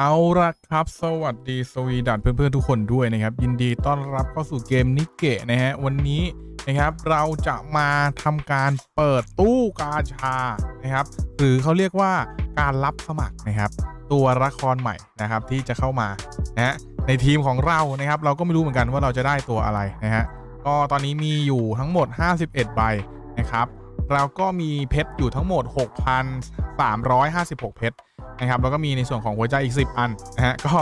เอาละครับ สวัสดีสวีดันเพื่อนๆทุกคนด้วยนะครับ ยินดีต้อนรับเข้าสู่เกมนิเกะนะฮะ วันนี้นะครับเราจะมาทำการเปิดตู้กาชานะครับ หรือเขาเรียกว่าการรับสมัครนะครับ ตัวละครใหม่นะครับที่จะเข้ามานะฮะในทีมของเรานะครับ เราก็ไม่รู้เหมือนกันว่าเราจะได้ตัวอะไรนะฮะก็ตอนนี้มีอยู่ทั้งหมด 51 ใบนะครับ เราก็มีเพชรอยู่ทั้งหมด 6,356 เพชรนะครับแล้วก็มีในส่วนของหัวใจอีก 10 อันนะฮะก็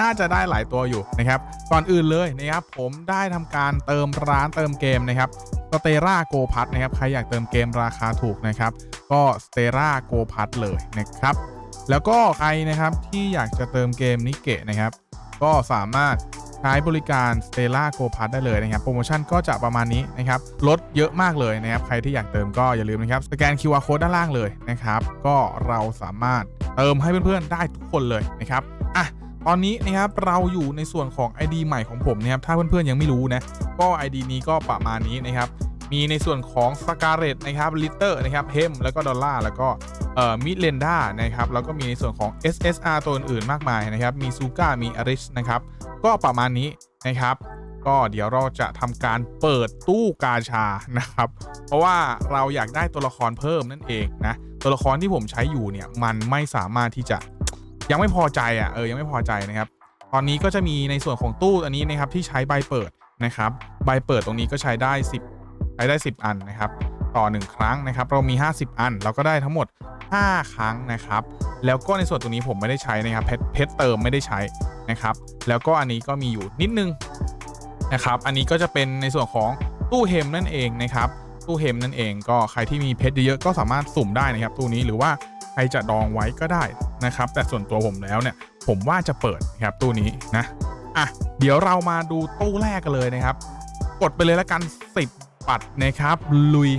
น่าจะได้หลายตัวอยู่นะครับก่อนอื่นเลยนะครับผมได้ทำการเติมร้านเติมเกมนะครับสเตราโกพัทนะครับใครอยากเติมเกมราคาถูกนะครับก็สเตราโกพัทเลยนะครับแล้วก็ใครนะครับที่อยากจะเติมเกมนิเกะนะครับ ก็สามารถ ใช้บริการ Stella Go p a s s ได้เลยนะครับ โปรโมชั่นก็จะประมาณนี้นะครับลดเยอะมากเลยนะครับ ใครที่อยากเติมก็อย่าลืมนะครับ สแกน QR Code ด้านล่างเลยนะครับ ก็เราสามารถเติมให้เพื่อนๆได้ทุกคนเลยนะครับอะตอนนี้นะครับเราอยู่ในส่วนของ ID ใหม่ของผมนะครับถ้าเพื่อนๆยังไม่รู้นะก็ ID นี้ก็ประมาณนี้นะครับมีในส่วนของสกาเลตนะครับลิเตอร์นะครับเฮมแล้วก็ดอลลาร์แล้วก็ มิเลนด้านะครับแล้วก็มีในส่วนของ SSR ตัวอื่นๆมากมายนะครับ มีซูก้ามีอาริชนะครับ ก็ประมาณนี้นะครับ ก็เดี๋ยวเราจะทำการเปิดตู้กาชานะครับ เพราะว่าเราอยากได้ตัวละครเพิ่มนั่นเองนะตัวละครที่ผมใช้อยู่เนี่ยมันไม่สามารถที่จะยังไม่พอใจอะเออยังไม่พอใจนะครับ ตอนนี้ก็จะมีในส่วนของตู้อันนี้นะครับที่ใช้ใบเปิดนะครับ ใบเปิดตรงนี้ก็ใช้ได้ 10 ใช้ได้ 10 อันนะครับ ต่อ 1 ครั้งนะครับ เรามี 50 อัน เราก็ได้ทั้งหมด 5 ครั้งนะครับ แล้วก็ในส่วนตรงนี้ผมไม่ได้ใช้นะครับเพชรเพชรเติมไม่ได้ใช้นะครับ แล้วก็อันนี้ก็มีอยู่นิดนึงนะครับ อันนี้ก็จะเป็นในส่วนของตู้เฮมนั่นเองนะครับ ตู้เฮมนั่นเองก็ใครที่มีเพชรเยอะๆก็สามารถสุ่มได้นะครับ ตู้นี้หรือว่าใครจะดองไว้ก็ได้นะครับ แต่ส่วนตัวผมแล้วเนี่ยผมว่าจะเปิดนะครับตู้นี้นะอะเดี๋ยวเรามาดูตู้แรกกันเลยนะครับ กดไปเลยแล้วกัน 10 ปัดนะครับ ลุย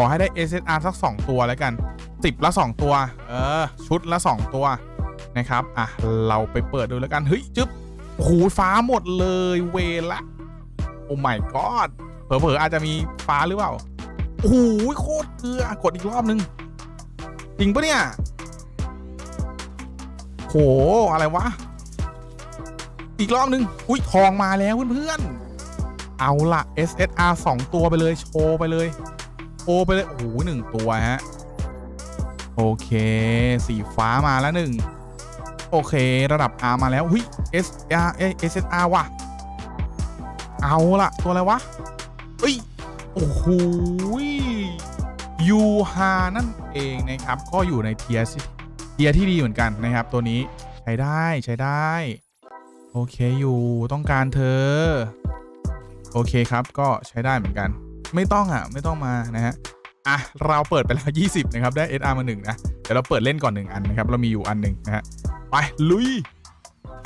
อให้ได้ SSR สัก 2 ตัวแล้วกัน 10 ละ 2 ตัว เออ ชุดละ 2 ตัวนะครับ อะ เราไปเปิดดูแล้วกัน เฮ้ย จึ๊บโอ้โหฟ้าหมดเลยเวละ โอ้ my god เผลอๆอาจจะมีฟ้าหรือเปล่าโอ้โหโคตรเกลือกดอีกรอบนึง จริงปะเนี่ยโหอะไรวะ อีกรอบนึง อุ้ยทองมาแล้วเพื่อนๆ เอาละ SSR 2 ตัวไปเลยโชว์ไปเลย ไปเลย โอ้โหหนึ่งตัวฮะ โอเค สีฟ้ามาแล้วหนึ่ง โอเค ระดับ R มาแล้วหุ้ย SR เอ SSR ว่ะ เอาละตัวอะไรวะเอ้ย โอ้โหยูฮานั่นเองนะครับ ก็อยู่ในเทียร์เทียที่ดีเหมือนกันนะครับ ตัวนี้ใช้ได้ใช้ได้ โอเคอยู่ต้องการเธอ โอเคครับก็ใช้ได้เหมือนกัน ไม่ต้องอะไม่ต้องมานะฮะอะเราเปิดไปแล้ว 20 นะครับ ได้ SR มาหนึ่งนะเดี๋ยวเราเปิดเล่นก่อนหนึ่งอันนะครับ เรามีอยู่อันหนึ่งนะฮะไปลุย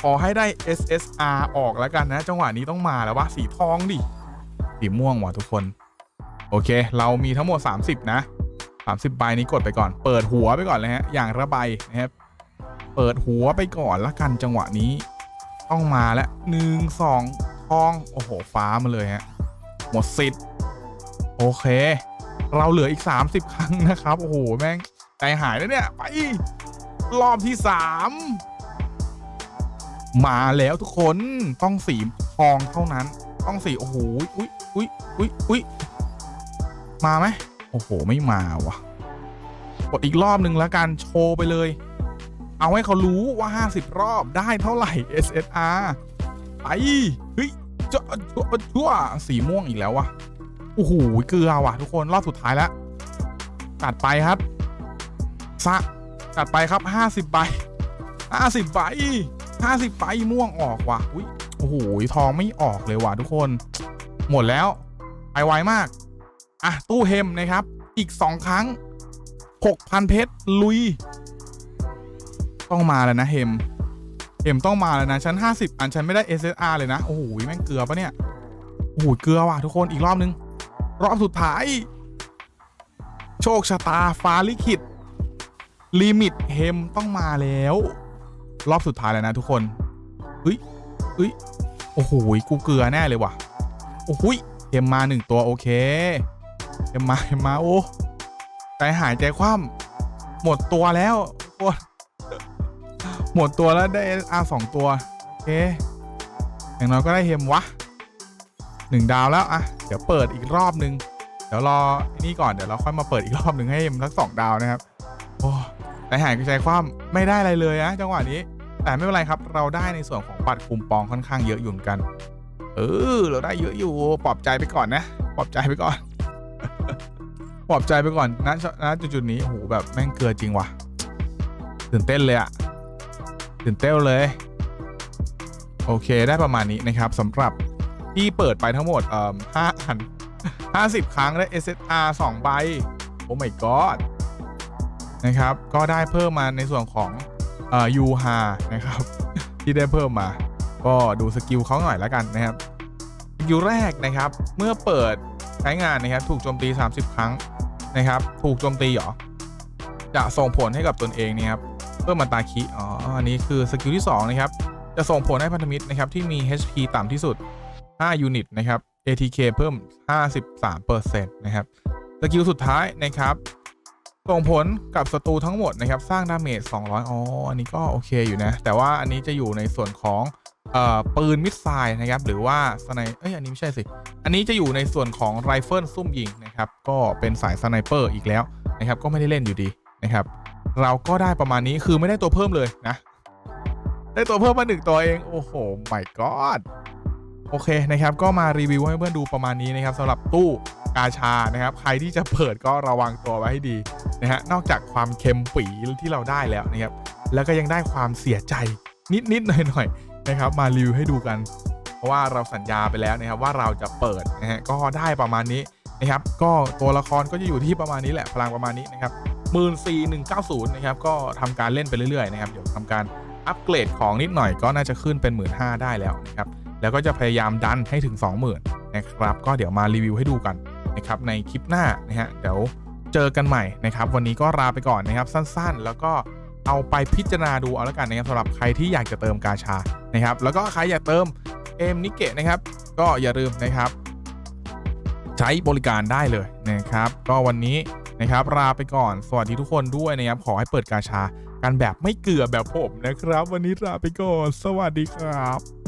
ขอให้ได้ SSR ออกแล้วกันนะ จังหวะนี้ต้องมาแล้ววะสีทองดิสีม่วงว่ะทุกคน โอเค เรามีทั้งหมด 30 นะ 30ใบนี้กดไปก่อน เปิดหัวไปก่อนเลยฮะอย่างระบายนะครับเปิดหัวไปก่อนละกันจังหวะนี้ ต้องมาแล้วหนึ่งสองทองโอ้โหฟ้ามาเลยฮะหมดสิทธิ์ โอเค เราเหลืออีก 30 ครั้งนะครับ โอ้โห แม่งใจหายแล้วเนี่ย ไป รอบที่3มมาแล้วทุกคนต้องสีทองเท่านั้น ต้องสี โอ้โหอุ้ยอุ้ยอุ้ยอุ้ยมาไหมโอ้โห ไม่มาวะกดอีกรอบหนึ่งแล้วกันโชว์ไปเลย เอาให้เขารู้ว่า 50 รอบได้เท่าไหร่ SSR ไปเฮ้ยจ้าชั่วชั่วสีม่วงอีกแล้ววะ โอ้โหเกลือว่ะ ทุกคนรอบสุดท้ายแล้วตัดไปครับซะตัดไปครับ50ใบ50ใบ50ใบม่วงออกว่ะอุ้ยโอ้โหทองไม่ออกเลยว่ะทุกคน หมดแล้วไปไวมากอะตู้เฮมนะครับ อีก2ครั้ง6,000เพชรลุย ต้องมาแล้วนะเฮมเฮมต้องมาแล้วนะชั้น50อันฉันไม่ได้ SSR เลยนะ โอ้โหแม่งเกลือปะเนี่ยโอ้โหเกลือว่ะทุกคนอีกรอบนึง รอบสุดท้าย โชคชะตาฟ้าลิขิต ลิมิตเฮมต้องมาแล้ว รอบสุดท้ายแล้วนะทุกคนเฮ้ยเฮ้ยโอ้โหกูเกลือแน่เลยว่ะ โอ้โหยเฮมมาหนึ่งตัวโอเคเฮมมาเฮมมาโอ้ใจหายใจคว่ำหมดตัวแล้วทุกคนหมดตัวแล้วได้ SR สองตัว โอเค อย่างน้อยก็ได้เฮมวะหนึ่งดาวแล้วอะ ดี๋ยวเปิดอีกรอบนึง เดี๋ยวรอนี่ก่อนเดี๋ยวเราค่อยมาเปิดอีกรอบหนึ่งให้เฮมทั้งสองดาวนะครับ โอ้ใจหายใจคว่ำไม่ได้อะไรเลยนะจังหวะนี้ แต่ไม่เป็นไรครับ เราได้ในส่วนของบัตรคุมปองค่อนข้างเยอะอยู่เหมือนกัน เออ เราได้เยอะอยู่ปลอบใจไปก่อนนะปลอบใจไปก่อนปลอบใจไปก่อนนะนะจุดๆนี้โอ้โหแบบแม่งเกลือจริงว่ะตื่นเต้นเลยอะตื่นเต้นเลย โอเคได้ประมาณนี้นะครับสำหรับ ที่เปิดไปทั้งหมดเอ่อห้าอันห้าสิบครั้งได้ SSR 2ใบ โอ้ my god นะครับ ก็ได้เพิ่มมาในส่วนของเอ่อ u h a นะครับ ที่ได้เพิ่มมา ก็ดูสกิลเขาหน่อยแล้วกันนะครับสกิลแรกนะครับ เมื่อเปิดใช้งานนะครับ ถูกโจมตี 30 ครั้งนะครับ ถูกโจมตีเหรอ จะส่งผลให้กับตนเองเนี่ยครับ เพิ่มมันตาคิ อ๋อ อันนี้คือสกิลที่2นะครับ จะส่งผลให้พันธมิตรนะครับที่มี HP ต่ำที่สุด 5ยูนิตนะครับ ATK เพิ่ม 53%นะครับ สกิลสุดท้ายนะครับส่งผลกับศัตรูทั้งหมดนะครับ สร้างดาเมจ 200 อ๋อ อันนี้ก็โอเคอยู่นะ แต่ว่าอันนี้จะอยู่ในส่วนของอปืนมิสไซล์นะครับ หรือว่าสไนเอ้ย อันนี้ไม่ใช่สิ อันนี้จะอยู่ในส่วนของไรเฟิลซุ่มยิงนะครับ ก็เป็นสายสไนเปอร์อีกแล้วนะครับ ก็ไม่ได้เล่นอยู่ดีนะครับ เราก็ได้ประมาณนี้ คือไม่ได้ตัวเพิ่มเลยนะ ได้ตัวเพิ่มมาหนึ่งตัวเอง โอ้โห my god โอเคนะครับก็มารีวิวให้เพื่อนดูประมาณนี้นะครับสำหรับตู้กาชานะครับใครที่จะเปิดก็ระวังตัวไว้ให้ดีนะฮะนอกจากความเค็มปีที่เราได้แล้วนะครับแล้วก็ยังได้ความเสียใจนิดๆหน่อยๆนะครับมารีวิวให้ดูกัน เพราะว่าเราสัญญาไปแล้วนะครับว่าเราจะเปิดนะฮะก็ได้ประมาณนี้นะครับก็ตัวละครก็จะอยู่ที่ประมาณนี้แหละพลังประมาณนี้นะครับหมื่นสี่หนึ่งเก้าศูนย์นะครับก็ทำการเล่นไปเรื่อยๆนะครับเดี๋ยวทำการอัปเกรดของนิดหน่อยก็น่าจะขึ้นเป็น1 5ื่นห้าได้แล้วนะครับ แล้วก็จะพยายามดันให้ถึง 20,000นะครับ ก็เดี๋ยวมารีวิวให้ดูกันนะครับในคลิปหน้านะฮะเดี๋ยวเจอกันใหม่นะครับ วันนี้ก็ลาไปก่อนนะครับสั้นๆ แล้วก็เอาไปพิจารณาดูเอาล้วกันนะครับสำหรับใครที่อยากจะเติมกาชานะครับ แล้วก็ใครอยากเติมเอมนิเกะนะครับ ก็อย่าลืมนะครับ ใช้บริการได้เลยนะครับ ก็วันนี้นะครับลาไปก่อนสวัสดีทุกคนด้วยนะครับ ขอให้เปิดกาชากันแบบไม่เกลือแบบผมนะครับ วันนี้ลาไปก่อน สวัสดีครับ